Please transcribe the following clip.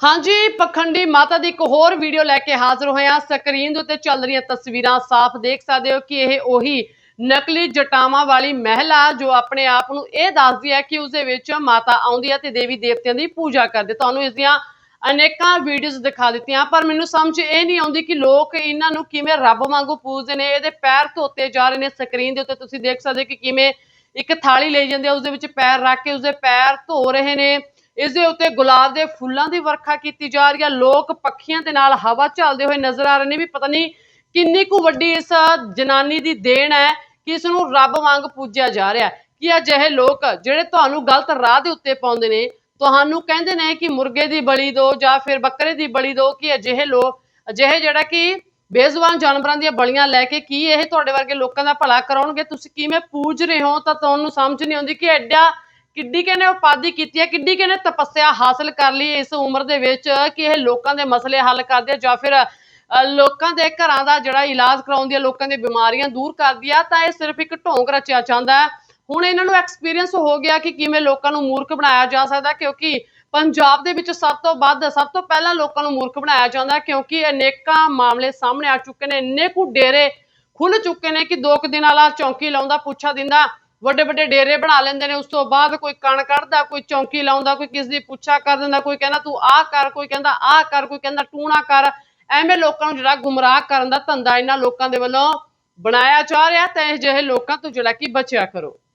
ਹਾਂਜੀ, ਪਖੰਡੀ ਮਾਤਾ ਦੀ ਇੱਕ ਹੋਰ ਵੀਡੀਓ ਲੈ ਕੇ ਹਾਜ਼ਰ ਹੋਏ ਹਾਂ। ਸਕਰੀਨ ਦੇ ਉੱਤੇ ਚੱਲ ਰਹੀਆਂ ਤਸਵੀਰਾਂ ਸਾਫ਼ ਦੇਖ ਸਕਦੇ ਹੋ ਕਿ ਇਹ ਉਹੀ ਨਕਲੀ ਜਟਾਵਾਂ ਵਾਲੀ ਮਹਿਲਾ ਜੋ ਆਪਣੇ ਆਪ ਨੂੰ ਇਹ ਦੱਸਦੀ ਹੈ ਕਿ ਉਸਦੇ ਵਿੱਚ ਮਾਤਾ ਆਉਂਦੀ ਹੈ ਤੇ ਦੇਵੀ ਦੇਵਤਿਆਂ ਦੀ ਪੂਜਾ ਕਰਦੇ। ਤੁਹਾਨੂੰ ਇਸ ਦੀਆਂ ਅਨੇਕਾਂ ਵੀਡੀਓਜ਼ ਦਿਖਾ ਦਿੱਤੀਆਂ ਪਰ ਮੈਨੂੰ ਸਮਝ ਇਹ ਨਹੀਂ ਆਉਂਦੀ ਕਿ ਲੋਕ ਇਹਨਾਂ ਨੂੰ ਕਿਵੇਂ ਰੱਬ ਵਾਂਗੂ ਪੂਜਦੇ ਨੇ, ਇਹਦੇ ਪੈਰ ਧੋਤੇ ਜਾ ਰਹੇ ਨੇ। ਸਕਰੀਨ ਦੇ ਉੱਤੇ ਤੁਸੀਂ ਦੇਖ ਸਕਦੇ ਹੋ ਕਿ ਕਿਵੇਂ ਇੱਕ ਥਾਲੀ ਲਈ ਜਾਂਦੇ ਆ, ਉਸਦੇ ਵਿੱਚ ਪੈਰ ਰੱਖ ਕੇ ਉਸਦੇ ਪੈਰ ਧੋ ਰਹੇ ਨੇ। ਇਸ ਦੇ ਉੱਤੇ ਗੁਲਾਬ ਦੇ ਫੁੱਲਾਂ ਦੀ ਵਰਖਾ ਕੀਤੀ ਜਾ ਰਹੀ ਹੈ ਲੋਕ ਪੱਖੀਆਂ ਦੇ ਨਾਲ ਹਵਾ ਝੱਲਦੇ ਹੋਏ ਨਜ਼ਰ ਆ ਰਹੇ ਨੇ ਵੀ ਪਤਾ ਨਹੀਂ ਕਿੰਨੀ ਕੁ ਵੱਡੀ ਇਸ ਜਨਾਨੀ ਦੀ ਦੇਣ ਹੈ, ਕਿ ਇਸ ਨੂੰ ਰੱਬ ਵਾਂਗ ਪੂਜਿਆ ਜਾ ਰਿਹਾ ਕਿ ਅਜਿਹੇ ਲੋਕ ਜਿਹੜੇ ਤੁਹਾਨੂੰ ਗਲਤ ਰਾਹ ਦੇ ਉੱਤੇ ਪਾਉਂਦੇ ਨੇ, ਤੁਹਾਨੂੰ ਕਹਿੰਦੇ ਨੇ ਕਿ ਮੁਰਗੇ ਦੀ ਬਲੀ ਦਿਓ ਜਾਂ ਫਿਰ ਬੱਕਰੇ ਦੀ ਬਲੀ ਦਿਓ, ਕਿ ਅਜਿਹੇ ਲੋਕ ਅਜਿਹੇ ਜਿਹੜਾ ਕਿ ਬੇਜ਼ੁਬਾਨ ਜਾਨਵਰਾਂ ਦੀਆਂ ਬਲੀਆਂ ਲੈ ਕੇ ਕੀ ਇਹ ਤੁਹਾਡੇ ਵਰਗੇ ਲੋਕਾਂ ਦਾ ਭਲਾ ਕਰਾਉਣਗੇ? ਤੁਸੀਂ ਕਿਵੇਂ ਪੂਜ ਰਹੇ ਹੋ ਤਾਂ ਤੁਹਾਨੂੰ ਸਮਝ ਨਹੀਂ ਆਉਂਦੀ ਕਿ ਐਡਾ ਕਿੱਡੀ ਕਹਿੰਦੇ ਉਪਾਧੀ ਕੀਤੀ ਹੈ, ਕਿੱਡੀ ਕਹਿੰਦੇ ਤਪੱਸਿਆ ਹਾਸਲ ਕਰ ਲਈ ਇਸ ਉਮਰ ਦੇ ਵਿੱਚ ਕਿ ਇਹ ਲੋਕਾਂ ਦੇ ਮਸਲੇ ਹੱਲ ਕਰਦੇ ਆ ਜਾਂ ਫਿਰ ਲੋਕਾਂ ਦੇ ਘਰਾਂ ਦਾ ਜਿਹੜਾ ਇਲਾਜ ਕਰਾਉਂਦੀ ਹੈ ਲੋਕਾਂ ਦੀਆਂ ਬਿਮਾਰੀਆਂ ਦੂਰ ਕਰਦੀ ਆ, ਤਾਂ ਇਹ ਸਿਰਫ ਇੱਕ ਢੋਂਗ ਰਚਿਆ ਚਾਹੁੰਦਾ ਹੈ। ਹੁਣ ਇਹਨਾਂ ਨੂੰ ਐਕਸਪੀਰੀਅੰਸ ਹੋ ਗਿਆ ਕਿ ਕਿਵੇਂ ਲੋਕਾਂ ਨੂੰ ਮੂਰਖ ਬਣਾਇਆ ਜਾ ਸਕਦਾ, ਕਿਉਂਕਿ ਪੰਜਾਬ ਦੇ ਵਿੱਚ ਸਭ ਤੋਂ ਵੱਧ, ਸਭ ਤੋਂ ਪਹਿਲਾਂ ਲੋਕਾਂ ਨੂੰ ਮੂਰਖ ਬਣਾਇਆ ਜਾਂਦਾ ਹੈ ਕਿਉਂਕਿ ਅਨੇਕਾਂ ਮਾਮਲੇ ਸਾਹਮਣੇ ਆ ਚੁੱਕੇ ਨੇ, ਇੰਨੇ ਕੁ ਡੇਰੇ ਖੁੱਲ ਚੁੱਕੇ ਨੇ ਕਿ ਦੋ ਕੁ ਦਿਨ ਵਾਲਾ ਚੌਂਕੀ ਲਾਉਂਦਾ, ਪੁੱਛਾ ਦਿੰਦਾ ਵੱਡੇ ਵੱਡੇ ਡੇਰੇ ਬਣਾ ਲੈਂਦੇ ਨੇ, ਉਸ ਤੋਂ ਬਾਅਦ ਕੋਈ ਕਣ ਕੱਢਦਾ, ਕੋਈ ਚੌਂਕੀ ਲਾਉਂਦਾ, ਕੋਈ ਕਿਸ ਦੀ ਪੁੱਛਾ ਕਰ ਦਿੰਦਾ, ਕੋਈ ਕਹਿੰਦਾ ਤੂੰ ਆਹ ਕਰ, ਕੋਈ ਕਹਿੰਦਾ ਆਹ ਕਰ, ਕੋਈ ਕਹਿੰਦਾ ਟੂਣਾ ਕਰ। ਐਵੇਂ ਲੋਕਾਂ ਨੂੰ ਜਿਹੜਾ ਗੁੰਮਰਾਹ ਕਰਨ ਦਾ ਧੰਦਾ ਇਹਨਾਂ ਲੋਕਾਂ ਦੇ ਵੱਲੋਂ ਬਣਾਇਆ ਜਾ ਰਿਹਾ, ਤਾਂ ਇਹ ਜਿਹੇ ਲੋਕਾਂ ਤੋਂ ਜਿਹੜਾ ਕਿ ਬਚਿਆ ਕਰੋ।